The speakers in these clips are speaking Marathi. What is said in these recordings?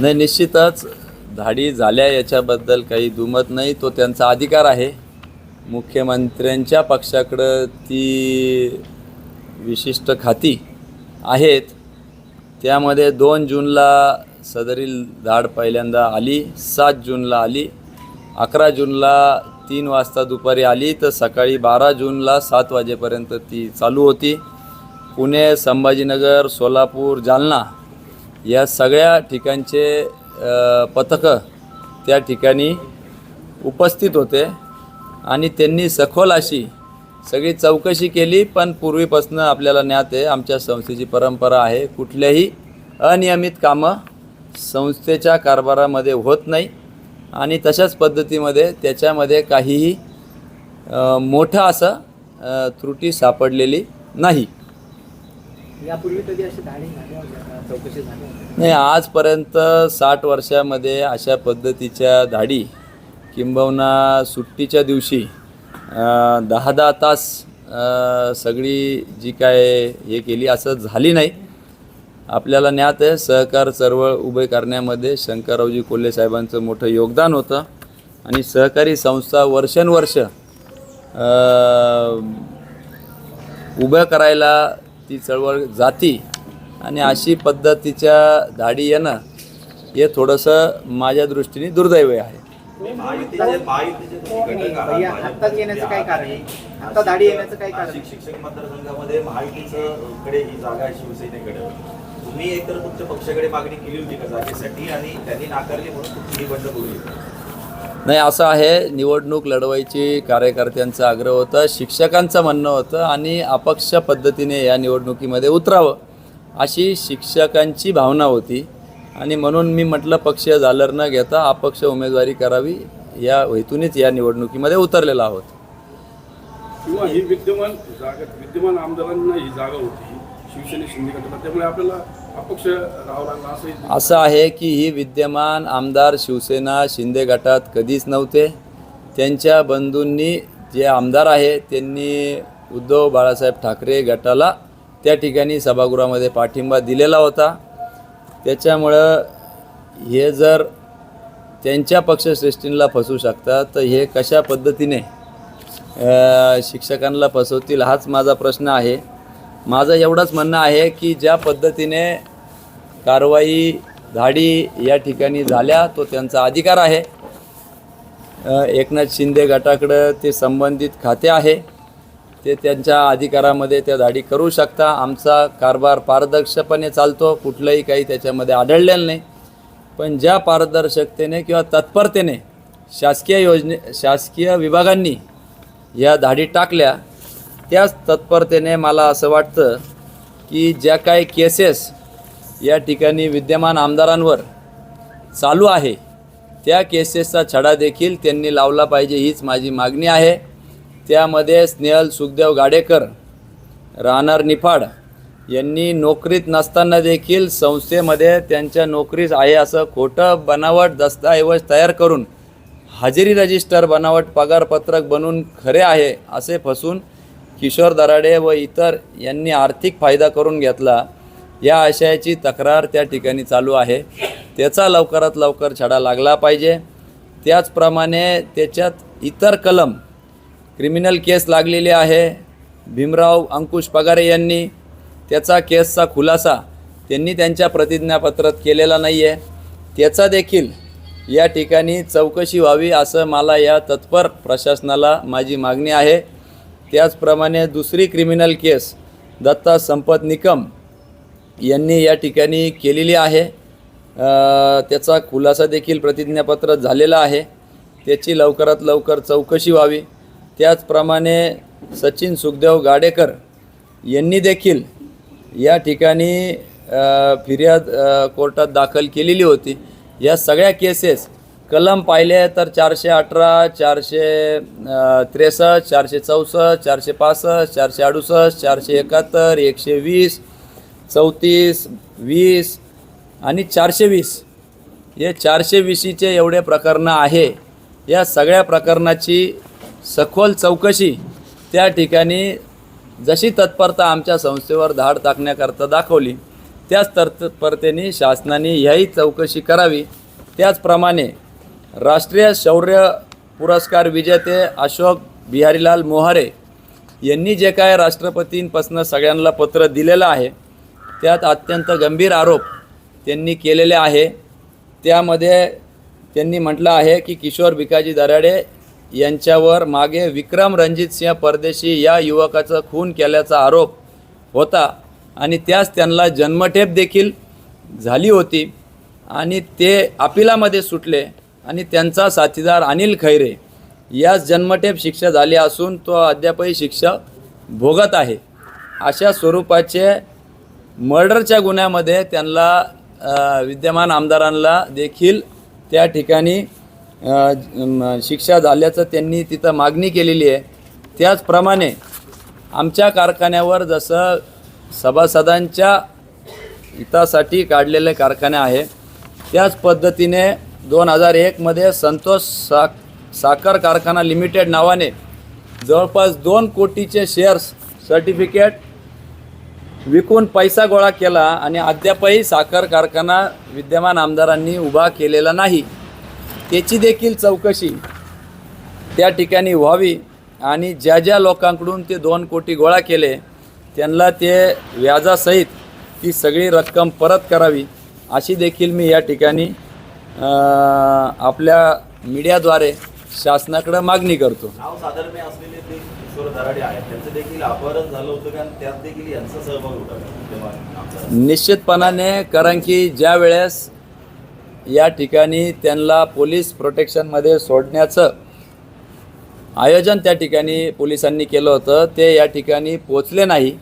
नाही निश्चितच धाडी झाल्या याच्याबद्दल काही दुमत नाही. तो त्यांचा अधिकार आहे. मुख्यमंत्र्यांच्या पक्षाकडं ती विशिष्ट खाती आहेत. त्यामध्ये दोन जूनला सदरील धाड पहिल्यांदा आली सात जूनला आली अकरा जूनला तीन वाजता दुपारी आली तर सकाळी बारा जूनला सात वाजेपर्यंत ती चालू होती. पुणे संभाजीनगर सोलापूर जालना या सगळ्या ठिकाणचे पथकं त्या ठिकाणी उपस्थित होते आणि त्यांनी सखोल अशी सगळी चौकशी केली पण पूर्वीपासून आपल्याला ज्ञात आहे आमच्या संस्थेची परंपरा आहे कुठल्याही अनियमित कामं संस्थेच्या कारभारामध्ये होत नाही. आणि तशाच पद्धतीमध्ये त्याच्यामध्ये काहीही मोठं असं त्रुटी सापडलेली नाही. यापूर्वी कधी अशी धाडी झाल्या होत्या चौकशी नाही आजपर्यंत साठ वर्षामध्ये अशा पद्धतीच्या धाडी किंबहुना सुट्टीच्या दिवशी अं, दहा दहा तास अं, सगळी जी काय हे केली असं झाली नाही. आपल्याला ज्ञात आहे सहकार चळवळ उभे करण्यामध्ये शंकररावजी कोल्हे साहेबांचं मोठं योगदान होतं. आणि सहकारी संस्था वर्षानुवर्ष अं, उभं करायला ती चळवळ जाती आणि अशी पद्धतीच्या धाडी येणं हे थोडंसं माझ्या दृष्टीने दुर्दैव आहे. तुम्ही शिक्षक मतदारसंघामध्ये ही जागा आहे शिवसेनेकडे तुम्ही एकतर तुमच्या पक्षाकडे मागणी केली होती का जागेसाठी आणि त्यांनी नाकारली म्हणून तुमची ही बंड करू नाही असं आहे निवडणूक लढवायची कार्यकर्त्यांचा आग्रह होता शिक्षकांचं म्हणणं होतं आणि अपक्ष पद्धतीने या निवडणुकीमध्ये उतरावं अशी शिक्षकांची भावना होती. आणि म्हणून मी म्हटलं पक्ष झालर न घेता अपक्ष उमेदवारी करावी या हेतूनच या निवडणुकीमध्ये उतरलेलो आहोत. किंवा ही विद्यमान जागा विद्यमान आमदारांना ही जागा होती शिवसेने शिंदे त्यामुळे आपल्याला अपक्ष राहावं लागला असं आहे की ही विद्यमान आमदार शिवसेना शिंदे गटात कधीच नव्हते. त्यांच्या बंधूंनी जे आमदार आहे त्यांनी उद्धव बाळासाहेब ठाकरे गटाला त्या ठिकाणी सभागृहामध्ये पाठिंबा दिलेला होता. त्याच्यामुळं हे जर त्यांच्या पक्षश्रेष्ठींना फसू शकतात तर हे कशा पद्धतीने शिक्षकांना फसवतील हाच माझा प्रश्न आहे. माझं एवढंच म्हणणं आहे की ज्या पद्धतीने कारवाई धाडी या ठिकाणी झाल्या तो त्यांचा अधिकार आहे. एकनाथ शिंदे गटाकडं ते संबंधित खाते आहे. ते त्यांच्या अधिकारामध्ये त्या धाडी करू शकता. आमचा कारभार पारदर्शकपणे चालतो. कुठलंही काही त्याच्यामध्ये आढळलेलं नाही. पण ज्या पारदर्शकतेने किंवा तत्परतेने शासकीय योजने शासकीय विभागांनी या धाडी टाकल्या त्याच तत्परतेने मला असं वाटतं की ज्या काही केसेस या ठिकाणी विद्यमान आमदारांवर चालू आहे त्या केसेसचा छडा देखील त्यांनी लावला पाहिजे हीच माझी मागणी आहे. त्यामध्ये स्नेहल सुखदेव गाडेकर राहणार निफाड यांनी नोकरीत नसताना देखील संस्थेमध्ये त्यांच्या नोकरीस आहे असं खोटं बनावट दस्तऐवज तयार करून हजेरी रजिस्टर बनावट पगारपत्रक बनून खरे आहे असे फसून किशोर दराडे व इतर यांनी आर्थिक फायदा करून घेतला. या आशयाची तक्रार त्या ठिकाणी चालू आहे. त्याचा लवकरात लवकर छडा लागला पाहिजे. त्याचप्रमाणे त्याच्यात इतर कलम क्रिमिनल केस लागलेली आहे. भीमराव अंकुश पगारे यांनी त्याचा केसचा खुलासा त्यांनी त्यांच्या प्रतिज्ञापत्रात केलेला नाही आहे त्याचा देखील या ठिकाणी चौकशी व्हावी असं मला या तत्पर प्रशासनाला माझी मागणी आहे. त्याचप्रमाणे दुसरी क्रिमिनल केस दत्ता संपत निकम यांनी या ठिकाणी केलेली आहे. त्याचा खुलासा देखील प्रतिज्ञापत्र झालेला आहे. त्याची लवकरात लवकर चौकशी व्हावी. त्याचप्रमाणे सचिन सुखदेव गाडेकर यांनी देखील या ठिकाणी फिर्याद कोर्टात दाखल केलेली होती. या सगळ्या केसेस कलम पाहिले तर चारशे अठरा चारशे त्रेसष्ट चारशे चौसष्ट चारशे पासष्ट चारशे अडुसष्ट चारशे एकाहत्तर एकशे वीस चौतीस वीस आणि चारशे वीस. हे चारशे वीसीचे एवढे प्रकरणं आहे. या सगळ्या प्रकरणाची सखोल चौकशी त्या ठिकाणी जशी तत्परता आमच्या संस्थेवर धाड टाकण्याकरता दाखवली त्याच तत्परतेने शासनाने ह्याही चौकशी करावी. त्याचप्रमाणे राष्ट्रीय शौर्य पुरस्कार विजेते अशोक बिहारीलाल मोहारे यांनी जे काय राष्ट्रपतींपासून सगळ्यांना पत्र दिलेलं आहे त्यात अत्यंत गंभीर आरोप त्यांनी केलेले आहे. त्यामध्ये त्यांनी म्हटलं आहे की किशोर भिकाजी दराडे यांच्यावर मागे विक्रम रणजित सिंह परदेशी या युवकाचा खून केल्याचा आरोप होता आणि त्यास त्यांना जन्मठेप देखील झाली होती आणि ते अपिलामध्ये सुटले. आणि त्यांचा साथीदार अनिल खैरे यास जन्मठेप शिक्षा झाली असून तो अद्यापही शिक्षा भोगत आहे. अशा स्वरूपाचे मर्डरच्या गुन्ह्यामध्ये त्यांना विद्यमान आमदारांना देखील त्या ठिकाणी शिक्षा झाल्याचं त्यांनी तिथं मागणी केलेली आहे. त्याचप्रमाणे आमच्या कारखान्यावर जसं सभासदांच्या हितासाठी काढलेले कारखाने आहे त्याच पद्धतीने दोन हजार एकमध्ये संतोष साक साखर कारखाना लिमिटेड नावाने जवळपास दोन कोटीचे शेअर्स सर्टिफिकेट विकून पैसा गोळा केला आणि अद्यापही साखर कारखाना विद्यमान आमदारांनी उभा केलेला नाही. त्याची देखील चौकशी त्या ठिकाणी व्हावी आणि ज्या ज्या लोकांकडून ते दोन कोटी गोळा केले त्यांना ते व्याजासहित ती सगळी रक्कम परत करावी अशी देखील मी या ठिकाणी आपल्या मीडियाद्वारे शासनाकडे मागणी करतो. नाव साधर्म्य असलेले ते किशोर दराडे आहेत. त्यांचं देखील अपहरण झालं होतं कारण त्यात देखील यांचा सहभाग होता का? विद्यमान आमदार निश्चितपणाने कारण की ज्या वेळेस या ठिकाणी त्यांना पोलीस प्रोटेक्शनमध्ये सोडण्याचं आयोजन त्या ठिकाणी पोलिसांनी केलं होतं ते या ठिकाणी पोचले नाही.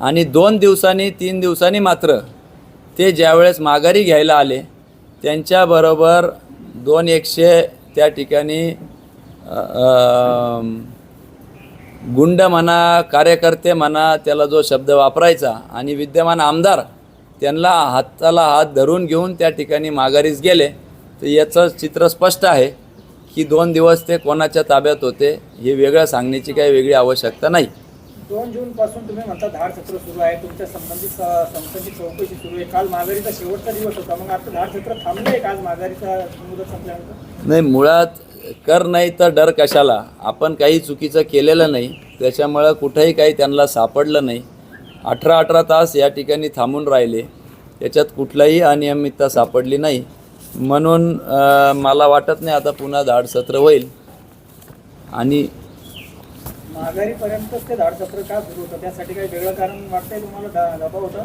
आणि दोन दिवसांनी तीन दिवसांनी मात्र ते ज्यावेळेस माघारी घ्यायला आले त्यांच्याबरोबर दोन एकशे त्या ठिकाणी गुंड म्हणा कार्यकर्ते म्हणा त्याला जो शब्द वापरायचा आणि विद्यमान आमदार त्यांना हाताला हात धरून घेऊन त्या ठिकाणी माघारीस गेले. तर याचं चित्र स्पष्ट आहे की दोन दिवस ते कोणाच्या ताब्यात होते हे वेगळं सांगण्याची काही वेगळी आवश्यकता नाही. दोन जून पासून तुम्ही म्हणता धाड सत्र सुरू आहे. तुमच्या संबंधित संस्थांची चौकशी सुरू आहे. काल माघारीचा शेवटचा दिवस होता. मग आता धाड सत्र थांबले का? माघारीचा मुदत संपल्यानंतर? नाही मुळात कर नाही तर डर कशाला? आपण काही चुकीचं केलेलं नाही. त्याच्यामुळं कुठंही काही त्यांना सापडलं नाही. अठरा अठरा तास या ठिकाणी थांबून राहिले. त्याच्यात कुठलाही अनियमितता सापडली नाही. म्हणून मला वाटत नाही आता पुन्हा धाडसत्र होईल. आणि माघारीपर्यंतच ते धाड सत्र का सुरू होतं? त्यासाठी काही वेगळं कारण वाटतंय तुम्हाला? दबाव होता?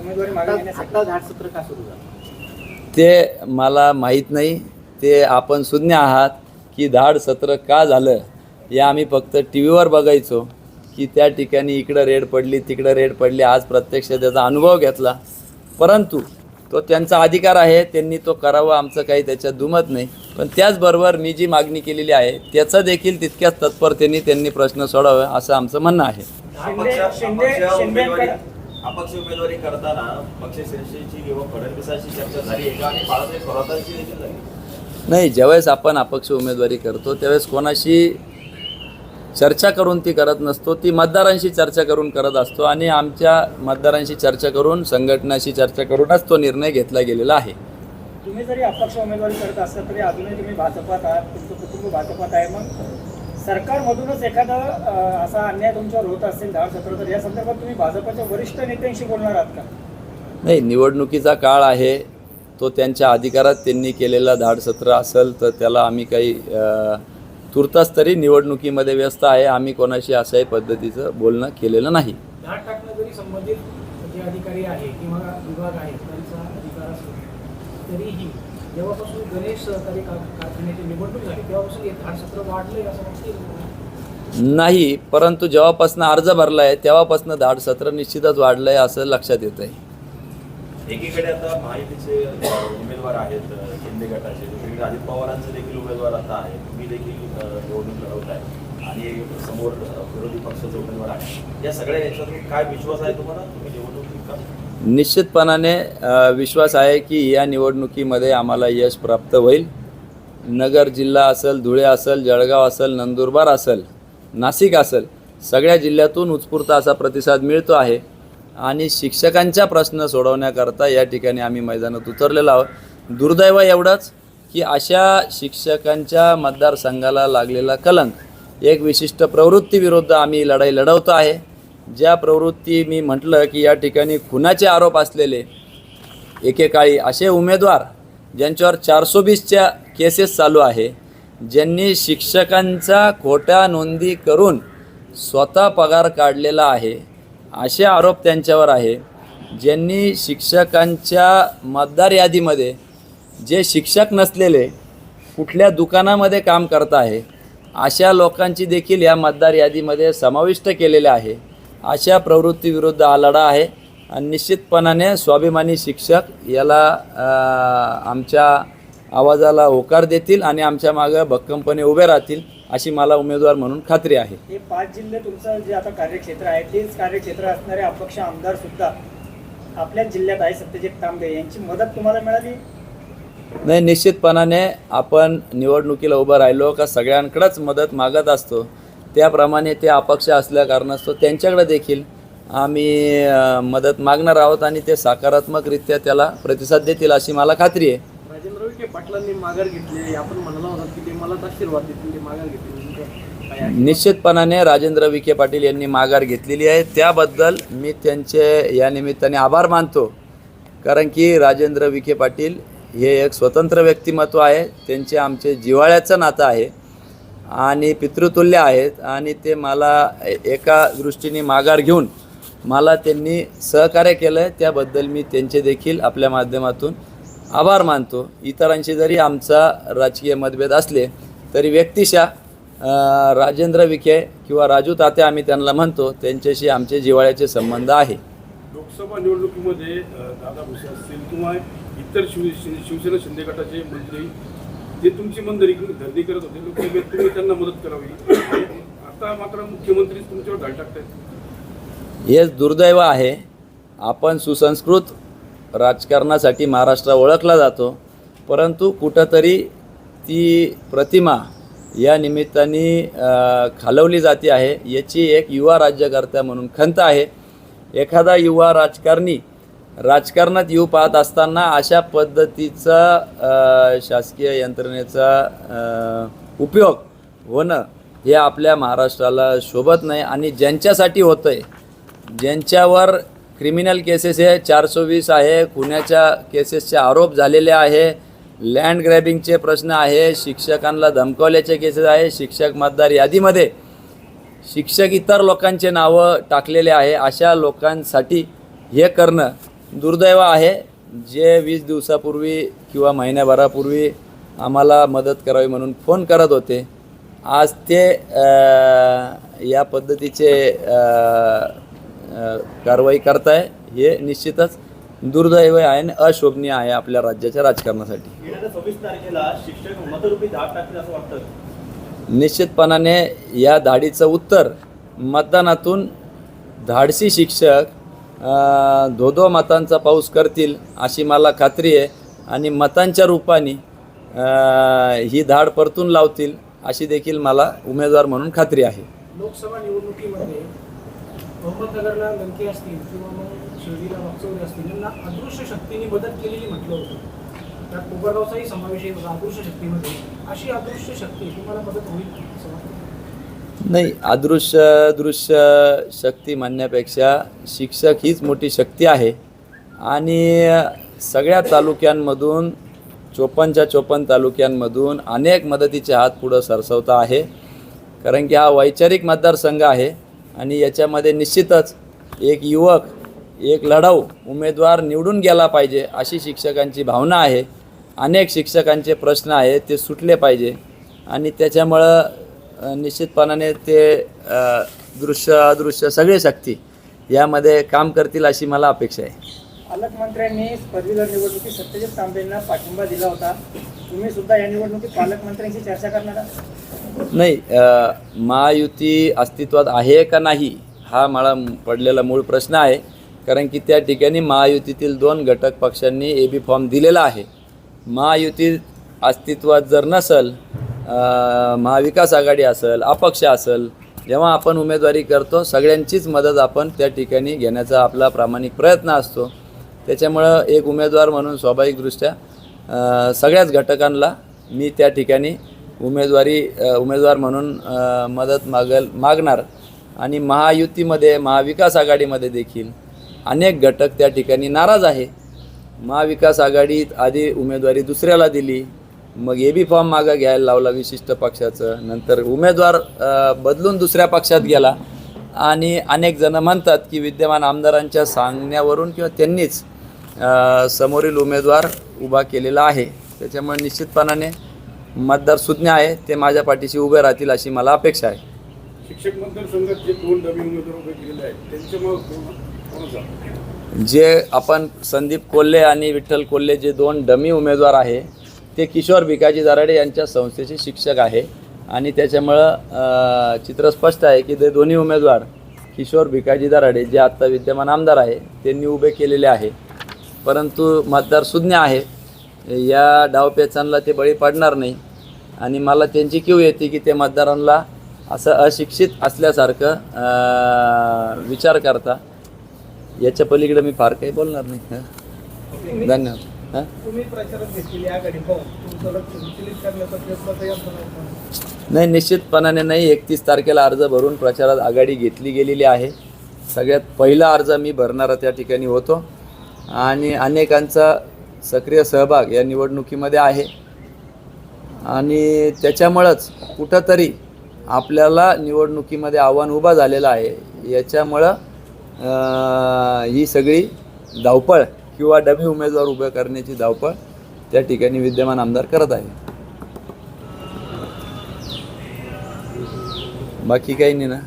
उमेदवारी मागे घेण्यासाठी? धाड सत्र का सुरू झालं? ते मला माहीत नाही. ते आपण सुज्ञ आहात की धाड सत्र का झालं? हे आम्ही फक्त टी व्हीवर बघायचो की त्या ठिकाणी इकडं रेड पडली तिकडं रेड पडली. आज प्रत्यक्ष त्याचा अनुभव घेतला. परंतु तो त्यांचा अधिकार आहे त्यांनी तो करावा आमचं काही त्याच्यात दुमत नाही. पण त्याचबरोबर मी जी मागणी केलेली आहे त्याचं देखील तितक्याच तत्परतेने त्यांनी प्रश्न सोडावे असं आमचं म्हणणं आहे. अपक्ष उमेदवारी अपक्ष उमेदवारी करताना पक्षश्रेष्ठीची किंवा फडणवीसाची चर्चा झाली आहे का? आणि बाळासाहेब थोरातांची देखील झाली नाही ज्यावेळेस आपण अपक्ष उमेदवारी करतो त्यावेळेस कोणाशी चर्चा करून ती करत नसतो. ती मतदारांशी चर्चा करून करत असतो आणि आमच्या मतदारांशी चर्चा करून संघटनाशी चर्चा करूनच तो निर्णय घेतला गेलेला आहे. तुम्ही जरी अपक्ष उमेदवारी करत असाल तरी अजूनही तुम्ही भाजपात आहात. तुमचं कुटुंब भाजपात आहे मग. सरकारमधूनच एखादा असा अन्याय तुमच्यावर होत असेल सत्र तर या संदर्भात तुम्ही भाजपाच्या वरिष्ठ नेत्यांशी बोलणार आहात का? नाही निवडणुकीचा काळ आहे. तो त्यांच्या अधिकारात त्यांनी केलेला धाडसत्र असेल तर त्याला आम्ही काही तुर्तास तरी निवडणुकीमध्ये व्यस्त आहे. आम्ही कोणाशी अशाही पद्धतीचं बोलणं केलेलं नाही. धाड टाकणं जरी संबंधित जे अधिकारी आहे किंवा विभाग आहे त्यांचा अधिकार असतो तरीही जेव्हापासून गणेश सहकारी कार कारखान्याची निवडणूक झाली तेव्हापासून हे धाड सत्र वाढलंय असं वाटतं नाही परंतु जेव्हापासून अर्ज भरला आहे तेव्हापासून धाडसत्र निश्चितच वाढलं आहे असं लक्षात येतं आहे एकीकडे आता महायुतीचे उमेदवार आहेत शिंदे गटाचे. दुसरीकडे अजित पवारांचे देखील उमेदवार आता आहे तुम्ही देखील निवडणूक लढवत आहे आणि समोर विरोधी पक्षाचे उमेदवार आहे या सगळ्या याच्यातून काय विश्वास आहे तुम्हाला? तुम्ही निवडणूक निश्चितपणाने विश्वास आहे की या निवडणुकीमध्ये आम्हाला यश प्राप्त होईल. नगर जिल्हा असेल धुळे असेल जळगाव असेल नंदुरबार असेल नाशिक असेल सगळ्या जिल्ह्यातून उत्स्फूर्त असा प्रतिसाद मिळतो आहे. आणि शिक्षकांच्या प्रश्न सोडवण्याकरता या ठिकाणी आम्ही मैदानात उतरलेलो आहोत. दुर्दैव एवढंच की अशा शिक्षकांच्या मतदारसंघाला लागलेला कलंक एक विशिष्ट प्रवृत्तीविरुद्ध आम्ही लढाई लढवतो आहे. ज्या प्रवृत्ती मी म्हटलं की या ठिकाणी खुनाचे आरोप असलेले एकेकाळी असे उमेदवार ज्यांच्यावर चारशे वीसच्या केसेस चालू आहे ज्यांनी शिक्षकांचा खोट्या नोंदी करून स्वतः पगार काढलेला आहे असे आरोप त्यांच्यावर आहे. ज्यांनी शिक्षकांच्या मतदार यादीमध्ये जे शिक्षक नसलेले कुठल्या दुकानामध्ये काम करत आहे अशा लोकांची देखील या मतदार यादीमध्ये समाविष्ट केलेले आहे. अशा प्रवृत्तीविरुद्ध हा लढा आहे आणि निश्चितपणाने स्वाभिमानी शिक्षक याला आमच्या आवाजाला होकार देतील आणि आमच्या मागं भक्कमपणे उभे राहतील अशी मला उमेदवार म्हणून खात्री आहे. हे पाच जिल्हे तुमचं जे आता कार्यक्षेत्र आहे तेच कार्यक्षेत्र असणारे अपक्ष आमदार सुद्धा आपल्याच जिल्ह्यात आहे सत्यजित तांबे. यांची मदत तुम्हाला मिळाली? नाही निश्चितपणाने आपण निवडणुकीला उभं राहिलो का सगळ्यांकडेच मदत मागत असतो. त्याप्रमाणे ते अपक्ष असल्या कारणास्तव त्यांच्याकडे देखील आम्ही मदत मागणार आहोत आणि ते सकारात्मकरित्या त्याला प्रतिसाद देतील अशी मला खात्री आहे. राजेंद्र विखे पाटलांनी माघार घेतली. आपण म्हणाला होता की ते मलाच आशीर्वाद देतील ते माघार घेतली? निश्चितपणाने राजेंद्र विखे पाटील यांनी माघार घेतलेली आहे. त्याबद्दल मी त्यांचे या निमित्ताने आभार मानतो. कारण की राजेंद्र विखे पाटील हे एक स्वतंत्र व्यक्तिमत्व आहे. त्यांचे आमचे जिव्हाळ्याचं नातं आहे आणि पितृतुल्य आहेत आणि ते मला एका दृष्टीने माघार घेऊन मला त्यांनी सहकार्य केलं आहे त्याबद्दल मी त्यांचे देखील आपल्या माध्यमातून आभार मानतो. इतरांशी जरी आमचा राजकीय मतभेद असले तरी व्यक्तिशा राजेंद्र विखे किंवा राजू तात्या आम्ही त्यांना म्हणतो त्यांच्याशी आमचे जिव्हाळ्याचे संबंध आहे. लोकसभा निवडणुकीमध्ये दादा भुसे असतील किंवा इतर शिव शिवसेना शिंदे गटाचे मंत्री जे तुमची मंदरी धरणी करत होते लोकसभेत तुम्ही त्यांना मदत करावी. आता मात्र मुख्यमंत्री तुमच्यावर घाल टाकतायत. हेच दुर्दैव आहे. आपण सुसंस्कृत राजकारणासाठी महाराष्ट्र ओळखला जातो परंतु कुठंतरी ती प्रतिमा या निमित्ताने खालवली जाते आहे. याची एक युवा राज्यकर्त्या म्हणून खंत आहे. एखादा युवा राजकारणी राजकारणात येऊ पाहत असताना अशा पद्धतीचा शासकीय यंत्रणेचा उपयोग होणं हे आपल्या महाराष्ट्राला शोभत नाही आणि ज्यांच्यासाठी होतं आहे ज्यांच्यावर क्रिमिनल केसेस हे चारशे वीस आहे खुन्याच्या केसेसचे आरोप झालेले आहे लँड ग्रॅबिंगचे प्रश्न आहे शिक्षकांना धमकावल्याचे केसेस आहे शिक्षक मतदार यादीमध्ये शिक्षक इतर लोकांचे नावं टाकलेले आहे. अशा लोकांसाठी हे करणं दुर्दैव आहे. जे वीस दिवसापूर्वी किंवा महिन्याभरापूर्वी आम्हाला मदत करावी म्हणून फोन करत होते. आज ते या पद्धतीचे कारवाई करताय हे निश्चितच दुर्दैव आहे आणि अशोभनीय आहे आपल्या राज्याच्या राजकारणासाठी. निश्चितपणाने या धाडीचं उत्तर मतदानातून धाडसी शिक्षक धोधो मतांचा पाऊस करतील अशी मला खात्री आहे आणि मतांच्या रूपाने ही धाड परतून लावतील अशी देखील मला उमेदवार म्हणून खात्री आहे. लोकसभा निवडणुकीमध्ये अहमदनगरला लंके असतील किंवा मग शिर्डीला वागचौरे असतील यांना अदृश्य शक्तीने मदत केलेली म्हटलं होतं. त्यात कोपरगावचाही समावेश आहे बघा अदृश्य शक्तीमध्ये. अशी अदृश्य शक्ती तुम्हाला मदत होईल नाही अदृश्य दृश्य शक्ती म्हणण्यापेक्षा शिक्षक हीच मोठी शक्ती आहे. आणि सगळ्या तालुक्यांमधून चोपन्नच्या चोपन्न तालुक्यांमधून अनेक मदतीचे हात पुढं सरसवता आहे. कारण की हा वैचारिक मतदारसंघ आहे आणि याच्यामध्ये निश्चितच एक युवक एक लढाऊ उमेदवार निवडून गेला पाहिजे अशी शिक्षकांची भावना आहे. अनेक शिक्षकांचे प्रश्न आहेत ते सुटले पाहिजे. आणि त्याच्यामुळं निश्चितपणाने ते दृश्य अदृश्य सगळे शक्ती यामध्ये काम करतील अशी मला अपेक्षा आहे. पालकमंत्र्यांनी पदवीधर निवडणुकीत सत्यजित तांबेंना पाठिंबा दिला होता. तुम्ही सुद्धा या निवडणुकीत पालकमंत्र्यांशी चर्चा करणार नाही महायुती अस्तित्वात आहे का नाही हा मला पडलेला मूळ प्रश्न आहे. कारण की त्या ठिकाणी महायुतीतील दोन घटक पक्षांनी ए बी फॉर्म दिलेला आहे. महायुती अस्तित्वात जर नसल महाविकास आघाडी असेल अपक्ष असेल जेव्हा आपण उमेदवारी करतो सगळ्यांचीच मदत आपण त्या ठिकाणी घेण्याचा आपला प्रामाणिक प्रयत्न असतो. त्याच्यामुळं एक उमेदवार म्हणून स्वाभाविकदृष्ट्या सगळ्याच घटकांना मी त्या ठिकाणी उमेदवारी उमेदवार म्हणून मदत मागल मागणार. आणि महायुतीमध्ये महाविकास आघाडीमध्ये देखील अनेक घटक त्या ठिकाणी नाराज आहे. महाविकास आघाडीत आधी उमेदवारी दुसऱ्याला दिली मग ए बी फॉर्म मागं घ्यायला लावला विशिष्ट पक्षाचं. नंतर उमेदवार बदलून दुसऱ्या पक्षात गेला. आणि अनेक जण म्हणतात की विद्यमान आमदारांच्या सांगण्यावरून किंवा त्यांनीच समोरील उमेदवार उभा केलेला आहे. त्याच्यामुळे निश्चितपणाने मतदार सुज्ञ आहे ते माझ्या पाठीशी उभे राहतील अशी मला अपेक्षा आहे. शिक्षक मतदारसंघात जे दोन नवीन उमेदवार उभे केलेले आहेत त्यांच्या मग जे आपण संदीप कोल्हे आणि विठ्ठल कोल्हे जे दोन डमी उमेदवार आहे ते किशोर भिकाजी दराडे यांच्या संस्थेचे शिक्षक आहे. आणि त्याच्यामुळं चित्र स्पष्ट आहे की ते दोन्ही उमेदवार किशोर भिकाजी दराडे जे आत्ता विद्यमान आमदार आहे त्यांनी उभे केलेले आहे. परंतु मतदार सुज्ञ आहे. या डावपेचांना ते बळी पडणार नाही. आणि मला त्यांची क्यू येते की ते मतदारांना असं अशिक्षित असल्यासारखं विचार करता. याच्या पलीकडे मी फार काही बोलणार नाही. हं. धन्यवाद. हां. नाही निश्चितपणाने नाही. एकतीस तारखेला अर्ज भरून प्रचारात आघाडी घेतली गेलेली आहे. सगळ्यात पहिला अर्ज मी भरणारा त्या ठिकाणी होतो. आणि अनेकांचा सक्रिय सहभाग या निवडणुकीमध्ये आहे. आणि त्याच्यामुळंच कुठंतरी आपल्याला निवडणुकीमध्ये आव्हान उभा झालेलं आहे. याच्यामुळं ही सगळी धावपळ किंवा डमी उमेदवार उभे करण्याची धावपळ त्या ठिकाणी विद्यमान आमदार करत आहे बाकी काही नाही ना?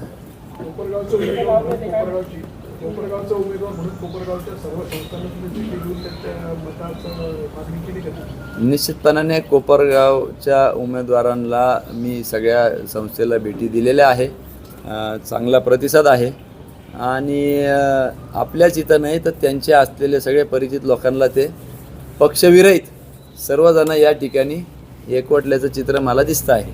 निश्चितपणाने कोपरगावच्या उमेदवारांना मी सगळ्या संस्थेला भेटी दिलेल्या आहे. चांगला प्रतिसाद आहे. आणि आपल्याच इथं नाही तर त्यांचे असलेले सगळे परिचित लोकांना ते पक्षविरहित सर्वजण या ठिकाणी एकवटल्याचं चित्र मला दिसतं आहे.